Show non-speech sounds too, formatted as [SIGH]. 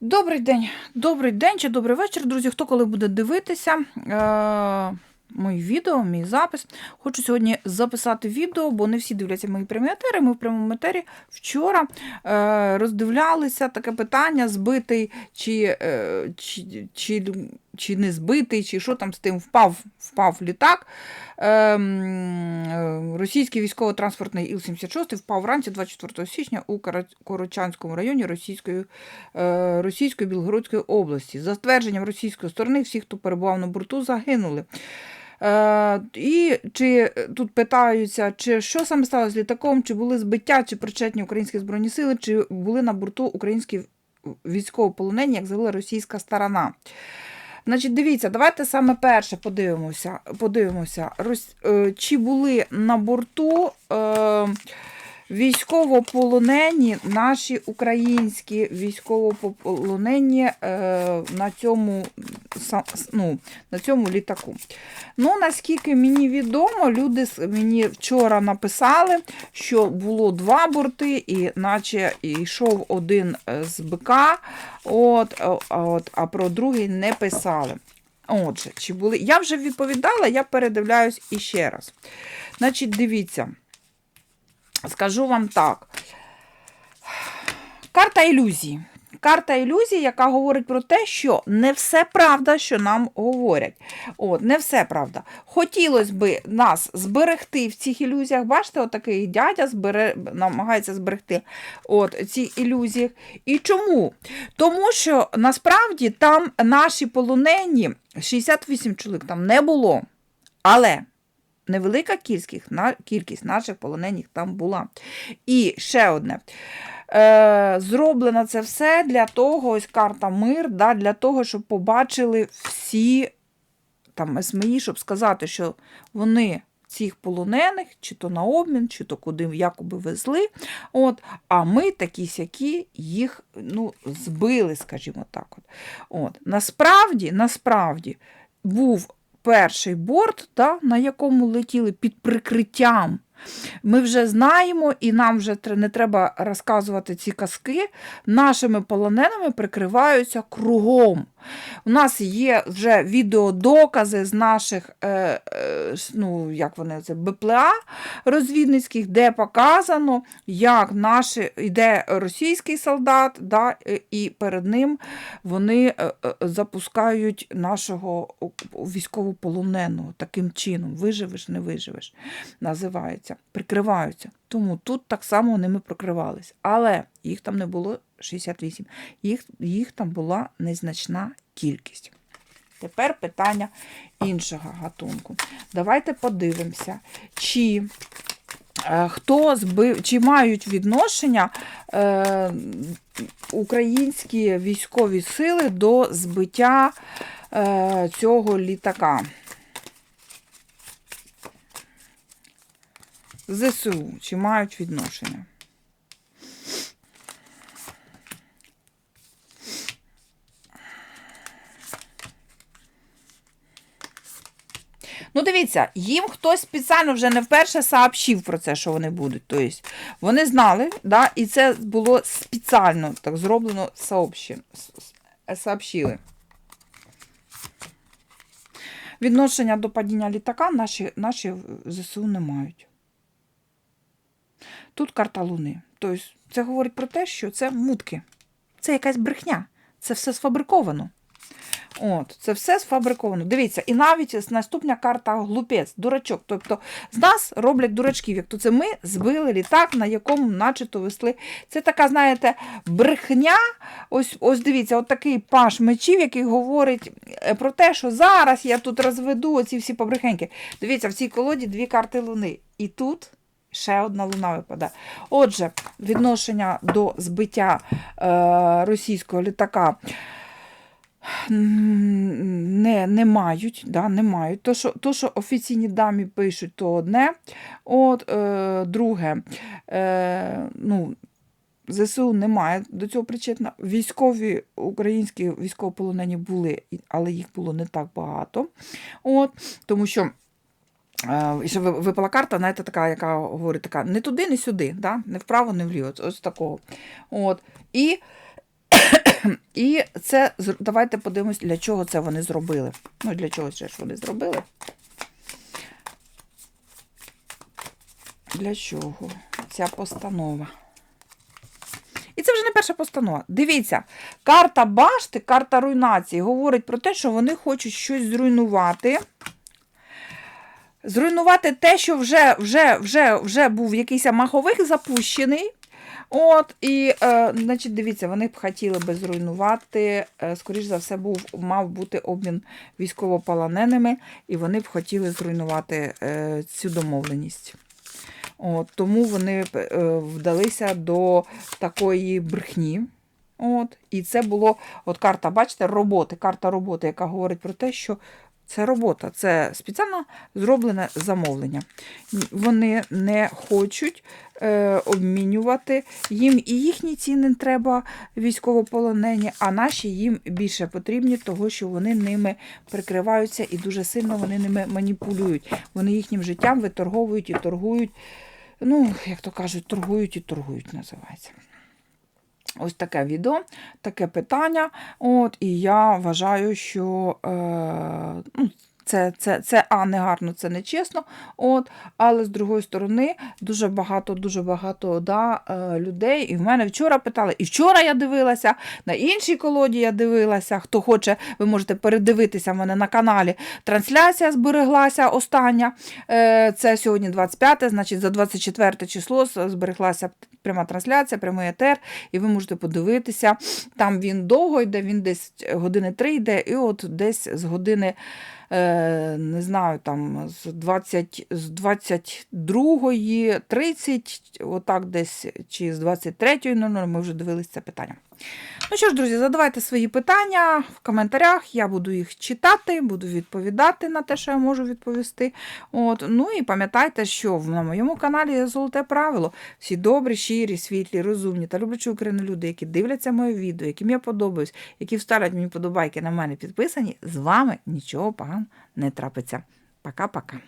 Добрий день, добрий день чи добрий вечір, друзі. Хто коли буде дивитися е- мої відео, мій запис. Хочу сьогодні записати відео, бо не всі дивляться мої прямі етери. Ми в прямому етері вчора е- роздивлялися таке питання: збитий чи, е- чи, чи, чи не збитий, чи що там з тим впав, впав літак. Ем, е, Російський військово-транспортний Іл-76 впав вранці 24 січня у Корочанському районі Російської, е, Російської Білгородської області. За ствердженням російської сторони, всі, хто перебував на борту, загинули. Е, і чи тут питаються, чи що саме сталося з літаком, чи були збиття, чи причетні українські збройні сили, чи були на борту українські військовополонені, як заявила російська сторона. Значить, дивіться, давайте саме перше подивимося. подивимося. Е, Чи були на борту е, військовополонені, наші українські військовополонені е, на, цьому, ну, на цьому літаку. Ну, наскільки мені відомо, люди мені вчора написали, що було два борти, і наче йшов один е, з БК, от, от, а про другий не писали. Отже, чи були. Я вже відповідала, я передивляюсь іще раз. Значить, дивіться, скажу вам так. Карта ілюзії. Карта ілюзії, яка говорить про те, що не все правда, що нам говорять. От, не все правда. Хотілося б нас зберегти в цих ілюзіях. Бачите, отакий дядя збере, намагається зберегти от, ці ілюзії. І чому? Тому що насправді там наші полонені, 68 чоловік там не було. Але невелика кількість, наших полонених там була. І ще одне. Е, зроблено це все для того, ось карта мир, да, для того, щоб побачили всі там СМІ, щоб сказати, що вони цих полонених, чи то на обмін, чи то куди якоби везли. От, а ми такі сякі їх ну, збили, скажімо так. От. От. Насправді, насправді був перший борт, та, на якому летіли під прикриттям. Ми вже знаємо, і нам вже не треба розказувати ці казки. Нашими полоненими прикриваються кругом. У нас є вже відеодокази з наших, е, е, ну, як вони це, БПЛА розвідницьких, де показано, як наші, йде російський солдат, да, і перед ним вони е, е, запускають нашого військовополоненого таким чином. Виживеш, не виживеш, називається. Прикриваються. Тому тут так само ними прикривались. Але їх там не було 68, їх, їх там була незначна кількість. Тепер питання іншого гатунку. Давайте подивимося, чи е, хто збив, чи мають відношення е, українські військові сили до збиття е, цього літака. ЗСУ, чи мають відношення? Ну, дивіться, їм хтось спеціально вже не вперше сообщив про це, що вони будуть. Тобто вони знали, да, і це було спеціально так зроблено сообщили. Відношення до падіння літака наші, наші ЗСУ не мають. Тут карта Луни. Тобто це говорить про те, що це мутки. Це якась брехня. Це все сфабриковано. От, це все сфабриковано. Дивіться, і навіть наступна карта глупець, дурачок. Тобто з нас роблять дурачків. Як то це ми збили літак, на якому начебто весли. Це така, знаєте, брехня. Ось ось дивіться, от такий паш мечів, який говорить е, про те, що зараз я тут розведу оці всі побрехеньки. Дивіться, в цій колоді дві карти Луни. І тут. Ще одна луна випадає. Отже, відношення до збиття е, російського літака не, не мають. Да, не мають. То, що, то, що офіційні дамі пишуть, то одне. От, е, друге, е, ну, ЗСУ немає до цього причетна. Військові українські військовополонені були, але їх було не так багато. От, тому що. Е, І ще випала карта, знаєте, така, яка говорить така, не туди, не сюди, да? не вправо, не вліво. Ось такого. От. І [COUGHS] І це давайте подивимось, для чого це вони зробили. Ну, для чого це ж вони зробили. Для чого ця постанова? І це вже не перша постанова. Дивіться, карта башти, карта руйнації говорить про те, що вони хочуть щось зруйнувати. Зруйнувати те, що вже, вже, вже, вже був якийсь маховик запущений. От, і, е, значить, дивіться, вони б хотіли би зруйнувати, е, скоріш за все, був, мав бути обмін військовополоненими, і вони б хотіли зруйнувати е, цю домовленість. От, тому вони е, вдалися до такої брехні. От, і це було, от карта, бачите, роботи, карта роботи, яка говорить про те, що це робота, це спеціально зроблене замовлення. Вони не хочуть е, обмінювати. Їм і їхні ціни треба військовополонені, а наші їм більше потрібні, того що вони ними прикриваються і дуже сильно вони ними маніпулюють. Вони їхнім життям виторговують і торгують. Ну, як то кажуть, торгують і торгують, називається. Ось таке відео, таке питання. От, і я вважаю, що е, ну, це, це, це а, не гарно, це не чесно. От, але з другої сторони, дуже багато, дуже багато да, е, людей. І в мене вчора питали, і вчора я дивилася, на іншій колоді я дивилася. Хто хоче, ви можете передивитися в мене на каналі. Трансляція збереглася остання. Е, це сьогодні 25, значить за 24 число збереглася пряма трансляція, прямий етер, і ви можете подивитися. Там він довго йде, він десь години 3 йде, і от десь з години. Е, Не знаю, там з 20, з 22 30, отак десь, чи з 23.00 ми вже дивилися це питання. Ну що ж, друзі, задавайте свої питання в коментарях, я буду їх читати, буду відповідати на те, що я можу відповісти. От. Ну і пам'ятайте, що на моєму каналі є золоте правило. Всі добрі, щирі, світлі, розумні та люблячі Україну люди, які дивляться моє відео, яким я подобаюсь, які вставлять мені подобайки на мене підписані, з вами нічого поганого не трапиться. Пока-пока.